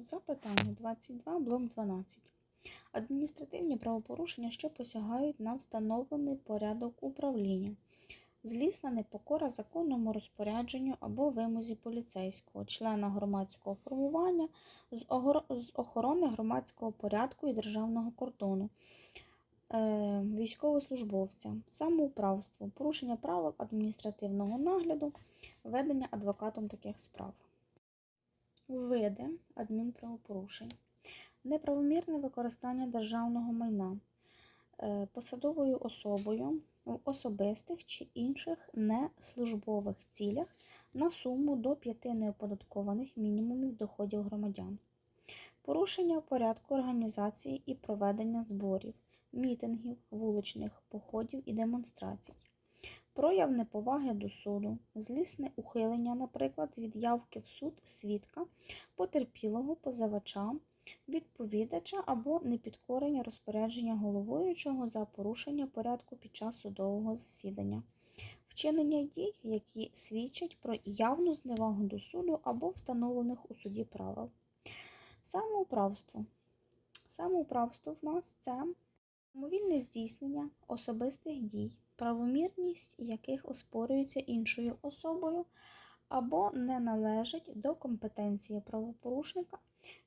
Запитання 22, блок 12. Адміністративні правопорушення, що посягають на встановлений порядок управління. Злісна непокора законному розпорядженню або вимозі поліцейського, члена громадського формування з охорони громадського порядку і державного кордону, е, військовослужбовця, самоуправство, порушення правил адміністративного нагляду, ведення адвокатом таких справ. Види адмінправопорушень. Неправомірне використання державного майна е, посадовою особою в особистих чи інших неслужбових цілях на суму до 5 неоподаткованих мінімумів доходів громадян. Порушення порядку організації і проведення зборів, мітингів, вуличних походів і демонстрацій. Прояв неповаги до суду, злісне ухилення, наприклад, від явки в суд свідка, потерпілого позивача, відповідача або непідкорення розпорядження головуючого за порушення порядку під час судового засідання, вчинення дій, які свідчать про явну зневагу до суду або встановлених у суді правил. Самоуправство. Самоуправство в нас це самовільне здійснення особистих дій, правомірність яких оспорюється іншою особою або не належить до компетенції правопорушника,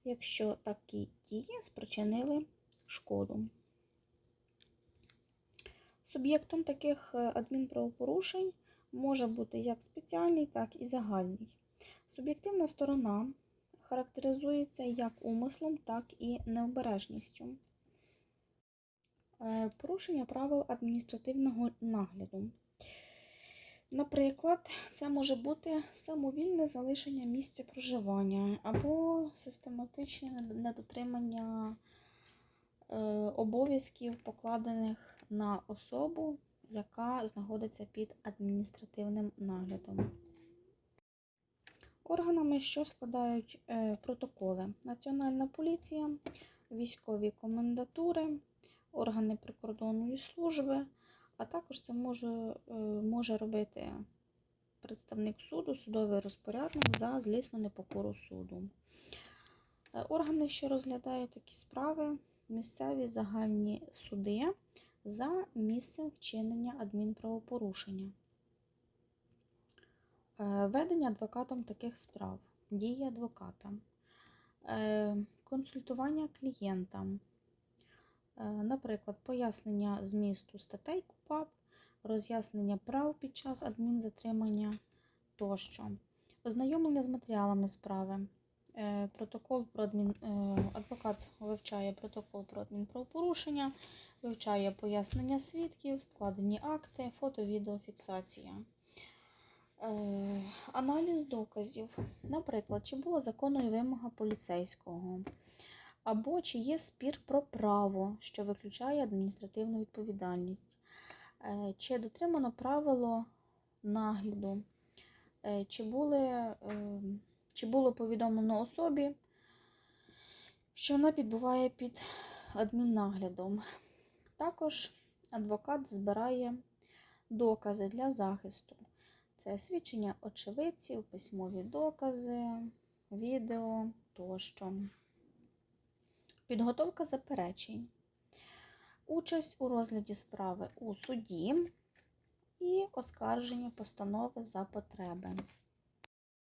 якщо такі дії спричинили шкоду. Суб'єктом таких е, адмінправопорушень може бути як спеціальний, так і загальний. Суб'єктивна сторона характеризується як умислом, так і необережністю. Е, Порушення правил адміністративного нагляду. Наприклад, це може бути самовільне залишення місця проживання або систематичне недотримання е, обов'язків, покладених на особу, яка знаходиться під адміністративним наглядом. Органами, що складають е, протоколи: Національна поліція, військові комендатури, органи прикордонної служби, а також це може, е, може робити представник суду, судовий розпорядник за злісну непокору суду. Е, Органи, що розглядають такі справи, місцеві загальні суди за місцем вчинення адмінправопорушення. Е, Ведення адвокатом таких справ, дії адвоката, консультування клієнтам, наприклад, пояснення змісту статей КУПАП, роз'яснення прав під час адмінзатримання тощо, ознайомлення з матеріалами справи. Е, Протокол про адмін... е, Адвокат вивчає протокол про адмінправопорушення, вивчає пояснення свідків, складені акти, фото-відеофіксація. Е, Аналіз доказів. Наприклад, чи була законною вимога поліцейського, або чи є спір про право, що виключає адміністративну відповідальність, Е, чи дотримано правило нагляду, Е, чи, були, е, чи було повідомлено особі, що вона підбуває під адміннаглядом. Також адвокат збирає докази для захисту. Це свідчення очевидців, письмові докази, відео тощо. Підготовка заперечень. Участь у розгляді справи у суді і оскарження постанови за потреби.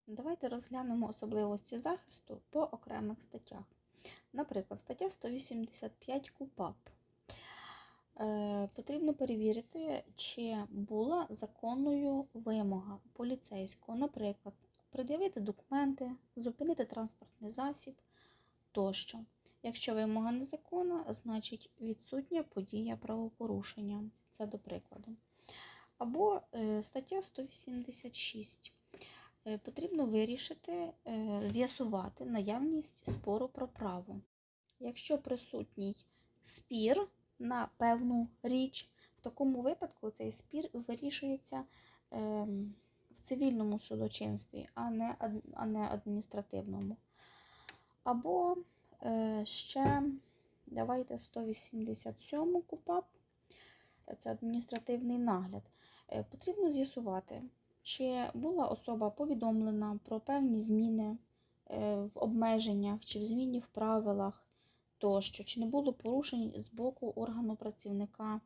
Давайте розглянемо особливості захисту по окремих статтях. Наприклад, стаття 185 КУПАП. Е, Потрібно перевірити, чи була законною вимога поліцейського, наприклад, пред'явити документи, зупинити транспортний засіб тощо. Якщо вимога незаконна, значить відсутня подія правопорушення. Це до прикладу. Або е, стаття 186. Е, Потрібно вирішити, е, з'ясувати наявність спору про право. Якщо присутній спір на певну річ, в такому випадку цей спір вирішується ем, в цивільному судочинстві, а не, адміністративному. Або ще давайте 187 КУПАП, це адміністративний нагляд. Е, Потрібно з'ясувати, чи була особа повідомлена про певні зміни е, в обмеженнях чи в зміні в правилах тощо, чи не було порушень з боку органу працівника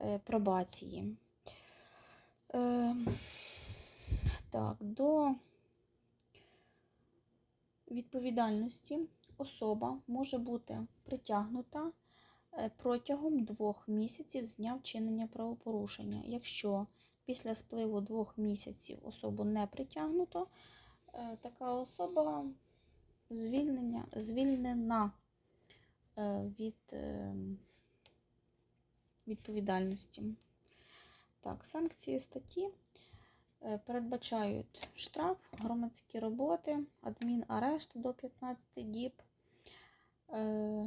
е, пробації. Е, Так, до відповідальності особа може бути притягнута е, протягом двох місяців з дня вчинення правопорушення. Якщо після спливу двох місяців особу не притягнуто, е, така особа звільнення, звільнена е, від відповідальності. Так, санкції статті передбачають штраф, громадські роботи, адмінарешт до 15 діб, е,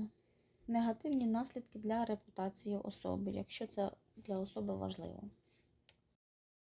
негативні наслідки для репутації особи, якщо це для особи важливо.